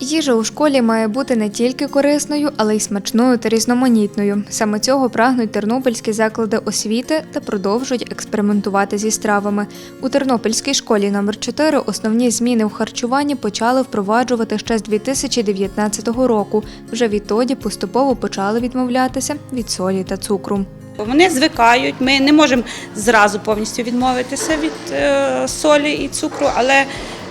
Їжа у школі має бути не тільки корисною, але й смачною та різноманітною. Саме цього прагнуть тернопільські заклади освіти та продовжують експериментувати зі стравами. У Тернопільській школі номер 4 основні зміни в харчуванні почали впроваджувати ще з 2019 року. Вже відтоді поступово почали відмовлятися від солі та цукру. Вони звикають. Ми не можемо зразу повністю відмовитися від е, солі і цукру, але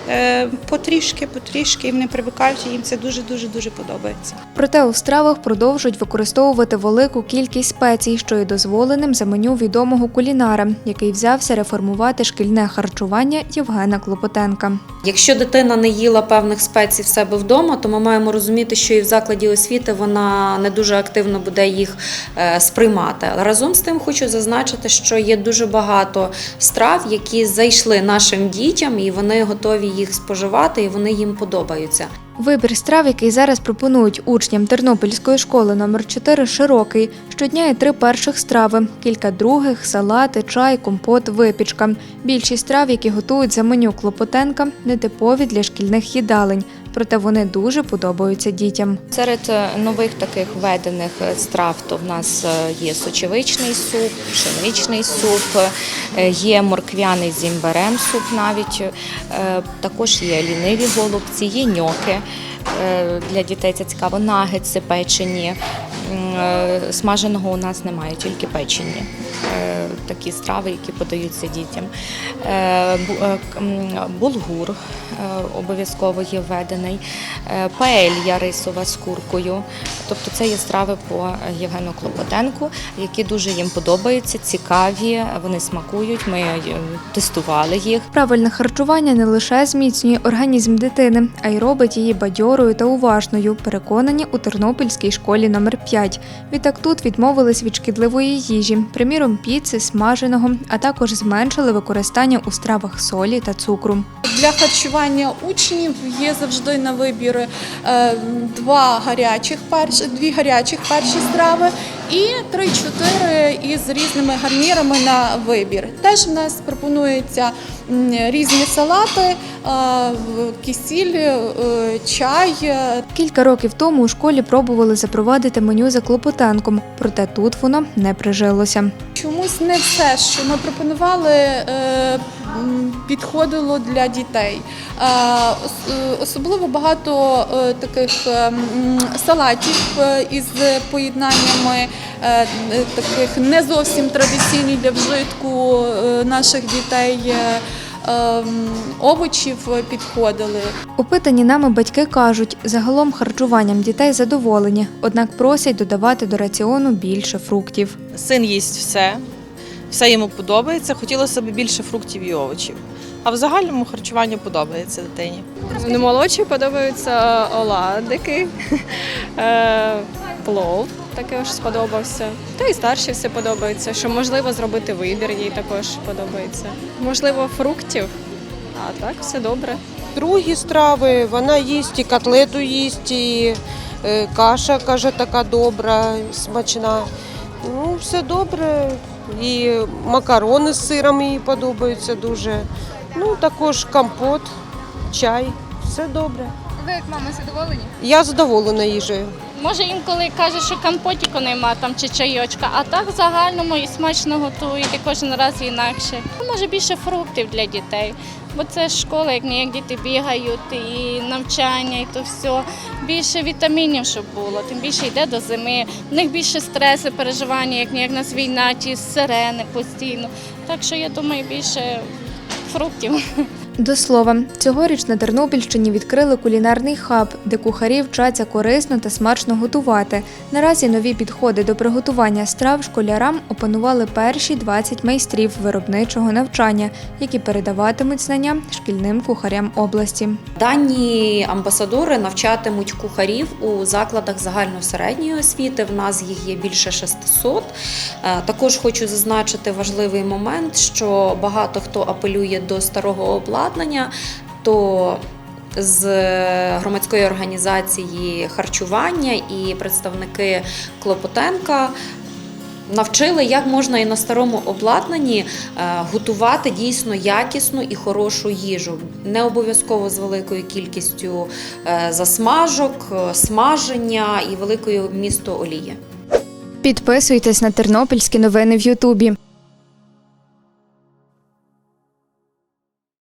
е, потрішки, потрішки вони привикають, і їм це дуже дуже дуже подобається. Проте у стравах продовжують використовувати велику кількість спецій, що є дозволеним за меню відомого кулінара, який взявся реформувати шкільне харчування Євгена Клопотенка. Якщо дитина не їла певних спецій в себе вдома, то ми маємо розуміти, що і в закладі освіти вона не дуже активно буде їх е, сприймати. Але разом з тим хочу зазначити, що є дуже багато страв, які зайшли нашим дітям, і вони готові їх споживати, і вони їм подобаються. Вибір страв, який зараз пропонують учням Тернопільської школи номер 4 широкий. Щодня є три перших страви, кілька других, салати, чай, компот, випічка. Більшість страв, які готують за меню Клопотенка, нетипові для шкільних їдалень, проте вони дуже подобаються дітям. Серед е, нових таких введених е, страв то в нас е, є сочевичний суп, пшеничний суп, є морквяний з імберем суп навіть, також є ліниві голубці, є ньоки. Для дітей це цікаво, нагетси печені. Е, Смаженого у нас немає, тільки печені. Е, Такі страви, які подаються дітям. Е, Булгур обов'язково є введений, паелья рисова з куркою. Тобто це є страви по Євгену Клопотенку, які дуже їм подобаються, цікаві, вони смакують. Ми тестували їх. Правильне харчування не лише зміцнює організм дитини, а й робить її бадьорою та уважною. Переконані у Тернопільській школі номер 5 Відтак тут відмовились від шкідливої їжі, приміром піци, смаженого, а також зменшили використання у стравах солі та цукру. Для харчування учнів є завжди на вибір е, два гарячих перші, дві гарячих перші страви і три-чотири із різними гарнірами на вибір. Теж в нас пропонуються різні салати, кисіль, е, чай. Кілька років тому у школі пробували запровадити меню за клопотенком, проте тут воно не прижилося. Чомусь не все, що ми пропонували, е, підходило для дітей. Е, Особливо багато таких салатів із поєднаннями таких не зовсім традиційних для вжитку наших дітей. Ем, Овочів підходили. Опитані нами батьки кажуть, загалом харчуванням дітей задоволені, однак просять додавати до раціону більше фруктів. Син їсть все, все йому подобається. Хотілося б більше фруктів і овочів. А в загальному харчування подобається дитині. Не молодші подобаються оладики, е, плов також сподобався. Та і старші все подобається, що можливо зробити вибір, їй також подобається. Можливо, фруктів, а так все добре. Другі страви, вона їсть і котлету їсть, і е, каша, каже, така добра, смачна. Ну, все добре. І макарони з сиром їй подобаються дуже. Ну, також компот, чай. Все добре. Ви як мама задоволені? Я задоволена їжею. Може інколи каже, що компотіку нема там чи чайочка, а так в загальному і смачно готують, і кожен раз інакше. Може більше фруктів для дітей, бо це школа, як ніяк діти бігають, і навчання, і то все. Більше вітамінів, щоб було, тим більше йде до зими. В них більше стресу, переживання, як ніяк нас війна, ті сирени постійно. Так що я думаю, більше фруктів. До слова, цьогоріч на Тернопільщині відкрили кулінарний хаб, де кухарі вчаться корисно та смачно готувати. Наразі нові підходи до приготування страв школярам опанували перші 20 майстрів виробничого навчання, які передаватимуть знання шкільним кухарям області. Дані амбасадори навчатимуть кухарів у закладах загальносередньої освіти. В нас їх є більше 600. Е, Також хочу зазначити важливий момент, що багато хто апелює до старого обладнання, то з громадської організації харчування і представники Клопотенка навчили, як можна і на старому обладнанні е, готувати дійсно якісну і хорошу їжу. Не обов'язково з великою кількістю е, засмажок, е, смаження і великою вмісту олії. Підписуйтесь на тернопільські новини в Ютубі.